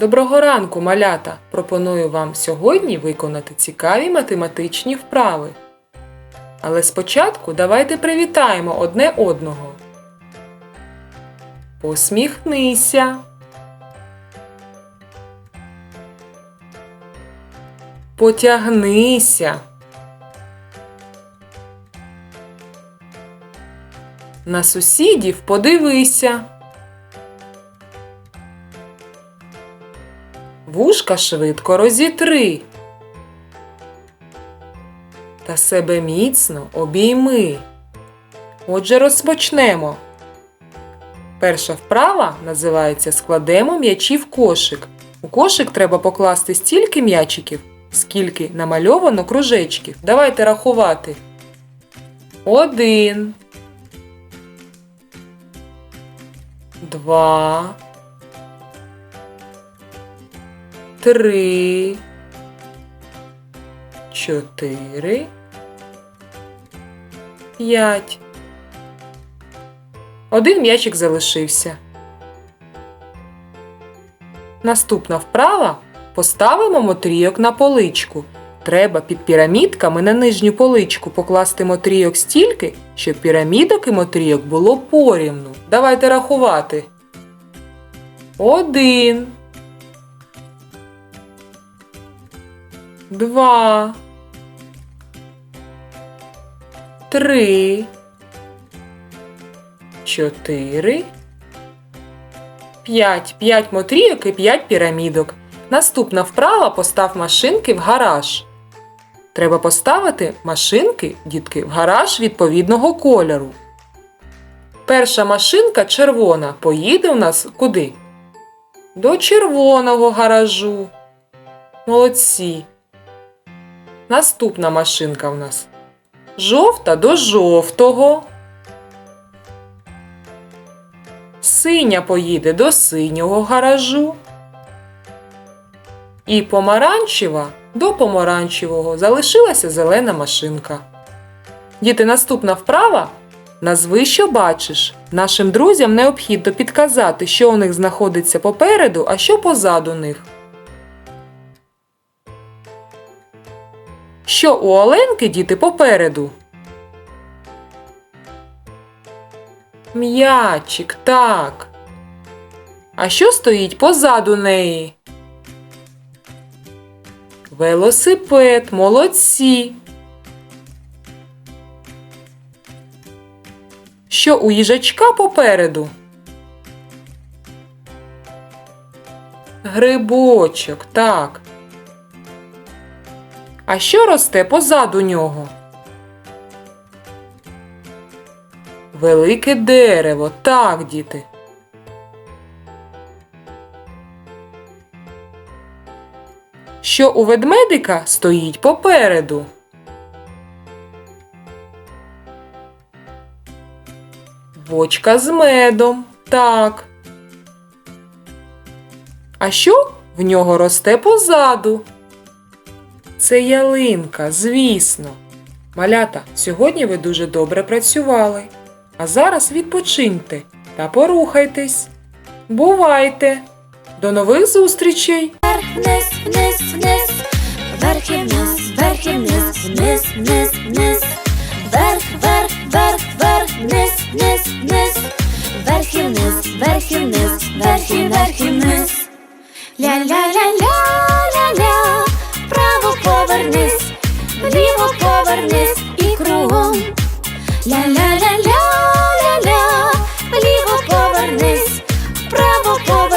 Доброго ранку, малята! Пропоную вам сьогодні виконати цікаві математичні вправи. Але спочатку давайте привітаємо одне одного. Посміхнися. Потягнися. На сусідів подивися. Вушка швидко розітри. Та себе міцно обійми. Отже, розпочнемо. Перша вправа називається Складемо м'ячі в кошик. У кошик треба покласти стільки м'ячиків, скільки намальовано кружечків. Давайте рахувати. Один. Два. Три. Чотири. П'ять. Один м'ячик залишився. Наступна вправа поставимо мотрійок на поличку. Треба під пірамідками на нижню поличку покласти мотрійок стільки, щоб пірамідок і мотрійок було порівну. Давайте рахувати. Один. Два. Три. Чотири. П'ять. П'ять мотрійок і п'ять пірамідок. Наступна вправа постав машинки в гараж. Треба поставити машинки, дітки, в гараж відповідного кольору. Перша машинка червона поїде у нас куди? До червоного гаражу. Молодці. Наступна машинка в нас. Жовта до жовтого. Синя поїде до синього гаражу. І помаранчева до помаранчевого залишилася зелена машинка. Діти, наступна вправа. Назви, що бачиш. Нашим друзям необхідно підказати, що у них знаходиться попереду, а що позаду них. Що у Оленки діти попереду? М'ячик, так. А що стоїть позаду неї? Велосипед, молодці. Що у їжачка попереду? Грибочок, так. А що росте позаду нього? Велике дерево, так, діти. Що у ведмедика стоїть попереду? Бочка з медом, так. А що в нього росте позаду? Це ялинка, звісно. Малята, сьогодні ви дуже добре працювали. А зараз відпочиньте та порухайтесь. Бувайте! До нових зустрічей! вниз, вниз, вниз, вверх і вниз, вверх і вниз, вниз, вниз, вниз, вверх, вверх, вверх, вверх, вниз, вниз, вниз, вверх і вниз, вверх і вниз, вверх і вниз. Ля-ля-ля-ля-ля-ля,